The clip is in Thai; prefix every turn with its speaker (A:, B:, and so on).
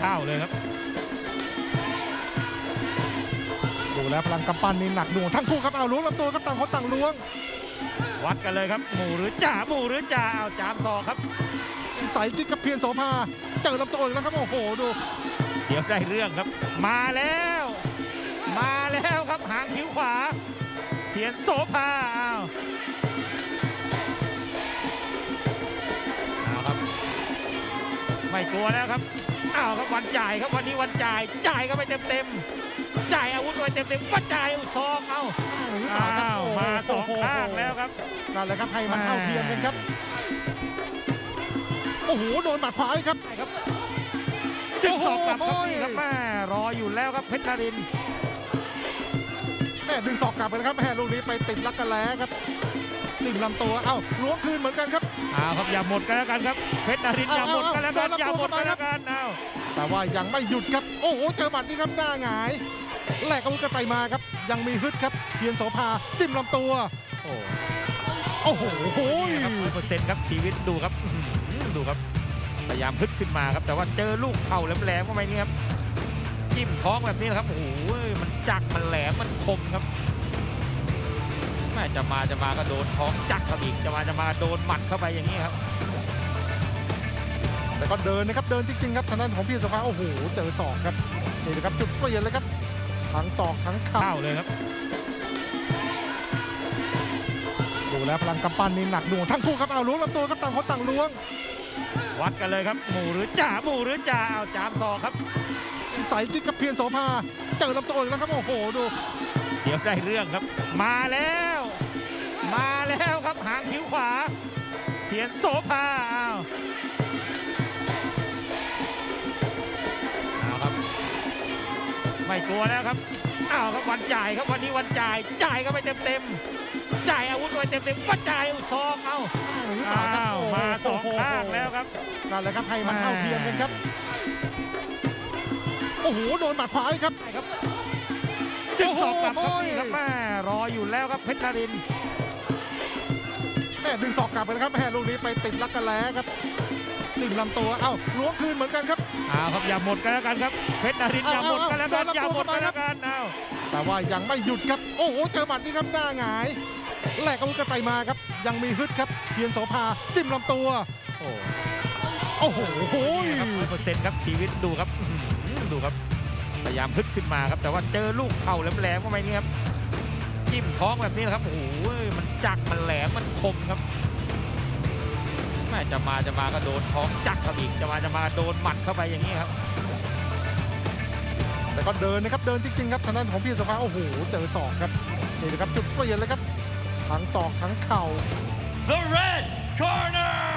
A: เข้าเลยครับ
B: ดูแล้วพลังกำปั้นนี่หนักหน่วงทั้งคู่ครับเอาล้วงลำตัวก็ต่างคนต่างล้วง
A: วัดกันเลยครับหมู่หรือจ่าหมู่หรือจ่าเอาจามซอกครับ
B: ใส่กิ๊กกับเพียรโสภาเจอลำตัวอีกแล้วครับโอ้โหดู
A: เดี๋ยวได้เรื่องครับ มาแล้ว มาแล้วครับหางคิ้วขวา เพียนโสภาอ้าว ไม่กลัวแล้วครับอ้าวครับวันจ่ายครับวันนี้วันจ่ายจ่ายก็ไปเต็มเต็มๆจ่ายอาวุธไปเต็มเต็มๆว่าจ่ายอุดซองเอา
B: หรือเปล่าครับ
A: อ้าว
B: โโห
A: มาสองข้างแล้วครับ
B: นั่นแหละครับให้มันเท่าเทียมกันครับโอ้โหโดนหมัดขวาอีกครับ
A: จึงสอบกลับครับ
B: โอ้โห
A: นี่ครับแม่รออยู่แล้วครับเพชรนารินทร์
B: แม่ดึงศอกกลับไปนะครับแม่ลูกนี้ไปติดลักกันแล้ครับ จิ้มลำตัว เอ้าล้วงคืนเหมือนกันครับ
A: อ้าวครับอย่าหมดกันแล้วกันครับ เพชรนารินทร์อย่าหมดกันแล้วกัน
B: เอาเอาเอา
A: อย่าหมดกัน
B: เอา
A: แล้วกันอ้าว
B: แต่ว่ายังไม่หยุดครับ โอ้โห เจอหมัดนี่ครับหน้าหงายแลกอาวุธกันไปมาครับ ยังมีฮึดครับเพียรโสภาจิ้มลำตัว
A: โอ้
B: โอ้โห
A: นี่ครับเปอร์เซ็นต์ครับชีวิตดูครับอื้อหือดูครับพยายามพึดขึ้นมาครับ แต่ว่าเจอลูกเข่าแหลมๆเข้าไปนี่ครับจิ้มท้องแบบนี้นะครับโอ้โหมันจักมันแหลมมันคมครับแม่จะมาจะมาก็โดนท้องจักเข้าอีกจะมาจะมาโดนหมัดเข้าไปอย่างนี้ครับ
B: แต่ก็เดินนะครับเดินจริงๆครับทางด้านของเพียรโสภาโอ้โหเจอศอกครับนี่นะครับจุดเปลี่ยนเลยครับทั้งศอกทั้งเข่า
A: เข้าเลยครับ
B: ดูแล้วพลังกำปั้นนี่หนักหน่วงทั้งคู่ครับเอาล้วงลำตัวก็ต่างคนต่างล้วง
A: วัดกันเลยครับหมู่หรือจ่าหมู่หรือจ่าเอาจามซอกครับ
B: ใส่กิ๊กกับเพียรโสภาเจอลำตัวอีกแล้วครับโอ้โหดู
A: เดี๋ยวได้เรื่องครับ มาแล้ว มาแล้วครับหางคิ้วขวาเพียนโสภาอ้าวเอาครับ ไม่กลัวแล้วครับอ้าวครับวันจ่ายครับวันนี้วันจ่ายจ่ายก็ไปเต็มเต็มๆจ่ายอาวุธไปเต็มเต็มๆว่าจ่ายอุดซองเอา
B: หรือเปล่าครับ
A: อ้าว
B: โโห
A: มาสองข้างแล้วครับ
B: นั่นแหละครับให้มันเท่าเทียมกันครับโอ้โหโดนหมัดขวาอีกครับ
A: จึงสอบกลับครับ
B: โอ้โห
A: นี่ครับแม่รออยู่แล้วครับเพชรนารินทร์
B: แม่ดึงศอกกลับไปนะครับแม่ลูกนี้ไปติดลักกันแล้ครับจิ้มลำตัวเอ้าล้วงคืนเหมือนกันครับ
A: อ้าวครับอย่าหมดกันแล้วกันครับเพชรนารินทร์อย่าหมดกันแล้วกัน
B: เอาเอาเอา
A: อย่าหมดกัน
B: เอา
A: แล้วกันอ้าว
B: แต่ว่ายังไม่หยุดครับโอ้โหเจอหมัดนี่ครับหน้าหงายแลกอาวุธกันไปมาครับ ยังมีฮึดครับเพียรโสภาจิ้มลำตัว
A: โอ้
B: โอ้โห
A: นี่ครับเปอร์เซ็นต์ครับชีวิตดูครับอื้อหือดูครับพยายามพึดขึ้นมาครับ แต่ว่าเจอลูกเข่าแหลมๆเข้าไปนี่ครับจิ้มท้องแบบนี้นะครับโอ้โหมันจักมันแหล มมันคมครับแม่จะมาจะมาก็โดนท้องจักเข้าอีกจะมาจะมาโดนหมัดเข้าไปอย่างนี้ครับ
B: แต่ก็เดินนะครับเดินจริงๆครับทางด้านของเพียรโสภาโอ้โหเจอศอกครับนี่นะครับจุดเปลี่ยนเลยครับทั้งศอกทั้งเข่า
C: The red corner,